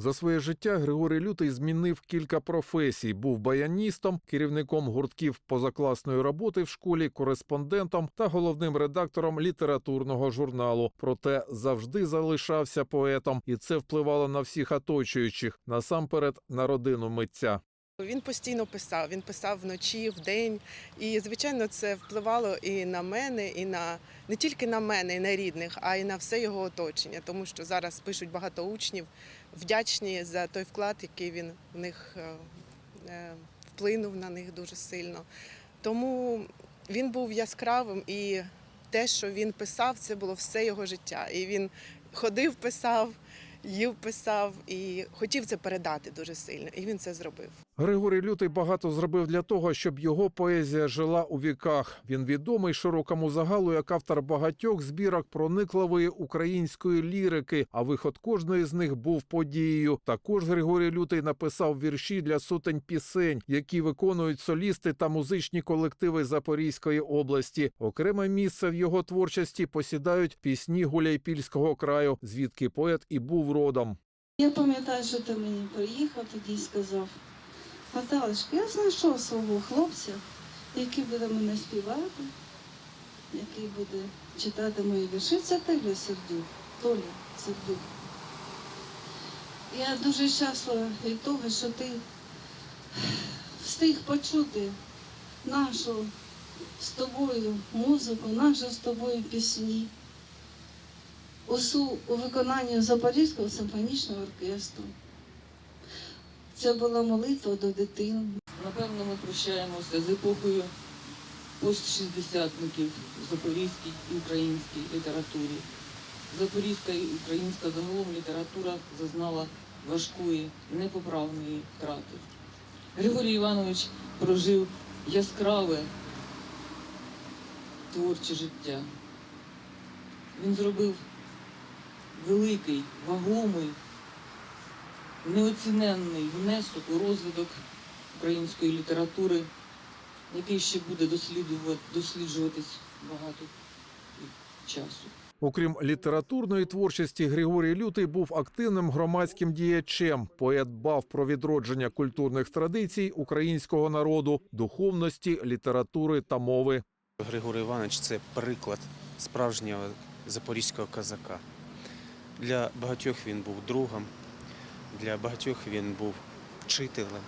За своє життя Григорій Лютий змінив кілька професій. Був баяністом, керівником гуртків позакласної роботи в школі, кореспондентом та головним редактором літературного журналу. Проте завжди залишався поетом, і це впливало на всіх оточуючих, насамперед на родину митця. Він постійно писав. Він писав вночі, вдень. І, звичайно, це впливало і на мене, і на не тільки на мене, і на рідних, а й на все його оточення. Тому що зараз пишуть багато учнів, вдячні за той вклад, який він в них е, е, вплинув на них дуже сильно. Тому він був яскравим і те, що він писав, це було все його життя. І він ходив, писав, їв, писав і хотів це передати дуже сильно. І він це зробив. Григорій Лютий багато зробив для того, щоб його поезія жила у віках. Він відомий широкому загалу як автор багатьох збірок проникливої української лірики. А виход кожної з них був подією. Також Григорій Лютий написав вірші для сотень пісень, які виконують солісти та музичні колективи Запорізької області. Окреме місце в його творчості посідають пісні Гуляйпільського краю, звідки поет і був родом. Я пам'ятаю, що ти мені приїхав тоді і сказав, Наталочка, я знайшов свого хлопця, який буде мене співати, який буде читати мої вірші. Це Толя Сердюк. Толя Сердюк. Я дуже щаслива від того, що ти встиг почути нашу з тобою музику, нашу з тобою пісні усу у виконанні Запорізького симфонічного оркестру. Це була молитва до дитини. Напевно, ми прощаємося з епохою постшістдесятників в запорізькій і українській літературі. Запорізька і українська загалом література зазнала важкої, непоправної втрати. Григорій Іванович прожив яскраве творче життя. Він зробив великий, вагомий, неоціненний внесок у розвиток української літератури, який ще буде досліджувати, досліджуватись багато часу. Окрім літературної творчості, Григорій Лютий був активним громадським діячем. Поет дбав про відродження культурних традицій українського народу, духовності, літератури та мови. Григорій Іванович це приклад справжнього запорізького козака. Для багатьох він був другом, для багатьох він був вчителем,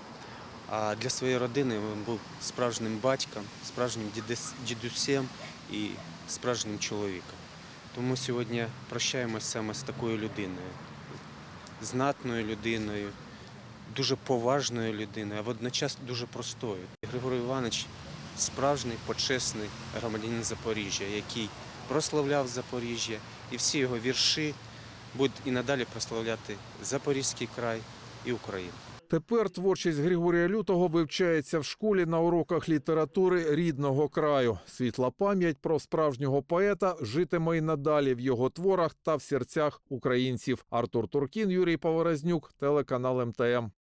а для своєї родини він був справжнім батьком, справжнім дідусем і справжнім чоловіком. Тому сьогодні прощаємось саме з такою людиною, знатною людиною, дуже поважною людиною, а водночас дуже простою. Григорій Іванович справжній почесний громадянин Запоріжжя, який прославляв Запоріжжя, і всі його вірші будуть і надалі прославляти Запорізький край і Україну. Тепер творчість Григорія Лютого вивчається в школі на уроках літератури рідного краю. Світла пам'ять про справжнього поета житиме й надалі в його творах та в серцях українців. Артур Туркін, Юрій Поворознюк, телеканал МТМ.